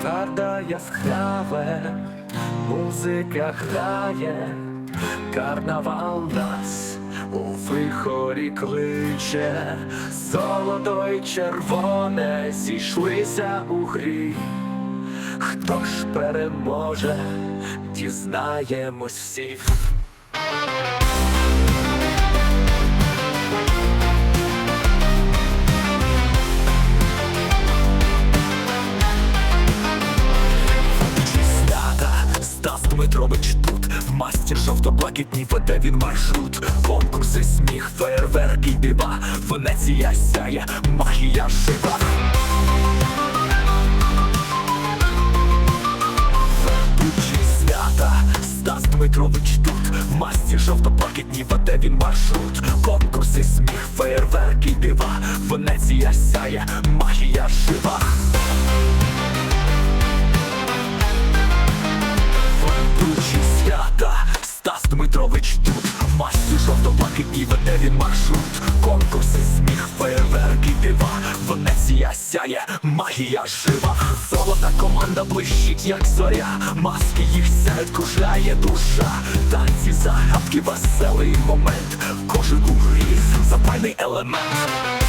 Петарда яскраве, музика грає, карнавал нас у вихорі кличе, золото й червоне зійшлися у грі. Хто ж переможе, дізнаємось всі. Стас Дмитрович тут. В масті жовто-блакитній веде він маршрут. Конкурси, сміх, фейерверки, й дива Венеція сяє, магія жива. Стас Дмитрович тут. В масті жовто-блакитній веде він маршрут. Конкурси, сміх, фейерверки, й дива Венеція сяє, магія жива сяє, магія жива. Золота команда блищить, як зоря. Маски їх сяють, кружляє душа. Танці, загадки, веселий момент. Кожен у грі запальний елемент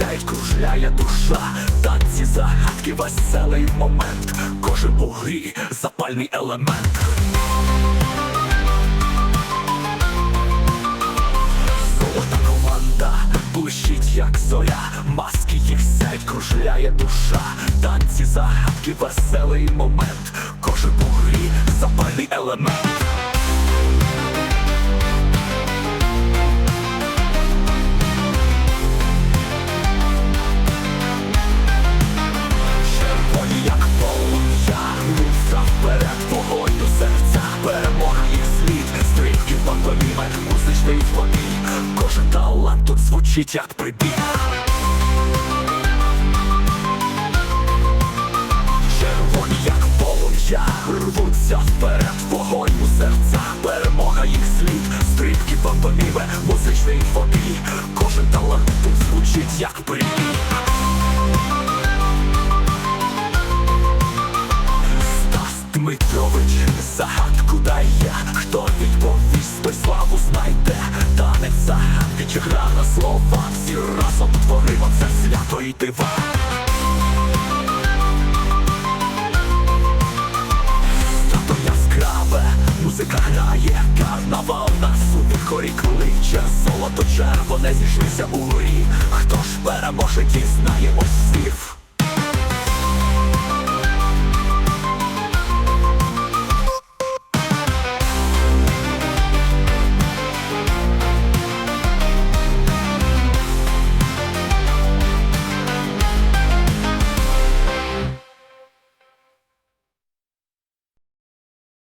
сяють, кружляє душа, танці, загадки, веселий момент, кожен у грі запальний елемент. Золота команда блищить, як зоря, маски їх сяють, кружляє душа, танці, загадки, веселий момент, кожен у грі запальний елемент. Як прибіг. Червоні, як полум'я, рвуться вперед, вогонь у серця, перемога їх слід, стрибки, пантоміме, музичний фобій, кожен талант тут звучить, як прибіг. Дмитрович, загадку дає, хто відповість, той славу знайде, танець загадки на слова, всі разом творимо це свято і дива. Стато яскраве, музика грає, карнавал нас у вихорі кличе, золото червоне зійшлися у горі, хто ж переможе, дізнає ось всіх.